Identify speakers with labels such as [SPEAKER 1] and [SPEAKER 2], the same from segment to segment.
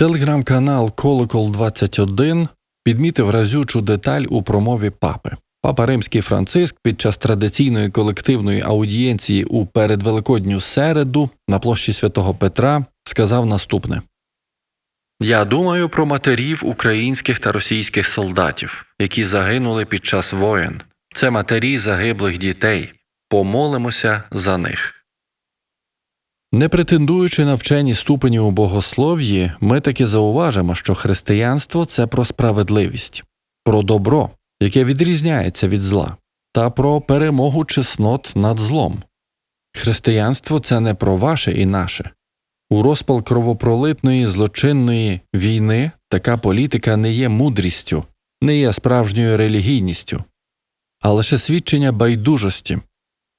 [SPEAKER 1] Телеграм-канал Колокол 21 підмітив разючу деталь у промові папи. Папа Римський Франциск під час традиційної колективної аудієнції у передвеликодню середу на площі святого Петра сказав наступне: Я думаю про матерів українських та російських солдатів, які загинули під час воєн. Це матері загиблих дітей. Помолимося за них. Не претендуючи на вчені ступені у богослов'ї, ми таки зауважимо, що християнство це про справедливість, про добро, яке відрізняється від зла, та про перемогу чеснот над злом. Християнство це не про ваше і наше. У розпал кровопролитної злочинної війни така політика не є мудрістю, не є справжньою релігійністю, а лише свідчення байдужості,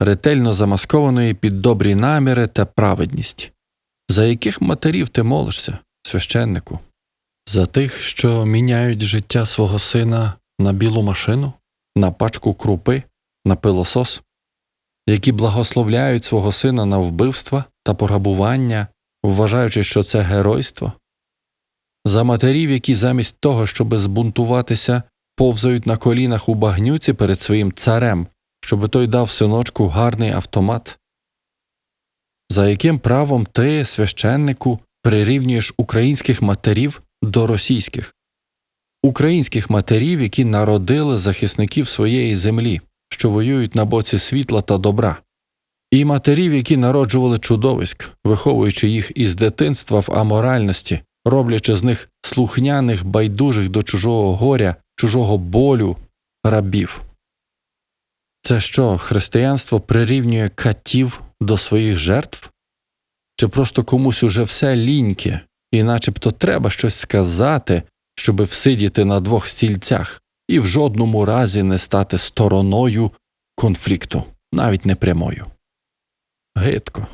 [SPEAKER 1] ретельно замаскованої під добрі наміри та праведність. За яких матерів ти молишся, священнику? За тих, що міняють життя свого сина на білу машину, на пачку крупи, на пилосос, які благословляють свого сина на вбивства та пограбування, вважаючи, що це геройство, за матерів, які замість того, щоби збунтуватися, повзають на колінах у багнюці перед своїм царем, щоби той дав синочку гарний автомат. За яким правом ти, священнику, прирівнюєш українських матерів до російських, українських матерів, які народили захисників своєї землі, що воюють на боці світла та добра, і матерів, які народжували чудовиськ, виховуючи їх із дитинства в аморальності, роблячи з них слухняних, байдужих до чужого горя, чужого болю, рабів. Це що, християнство прирівнює катів до своїх жертв? Чи просто комусь уже все ліньке, і начебто треба щось сказати, щоби всидіти на двох стільцях і в жодному разі не стати стороною конфлікту, навіть не прямою? Гидко.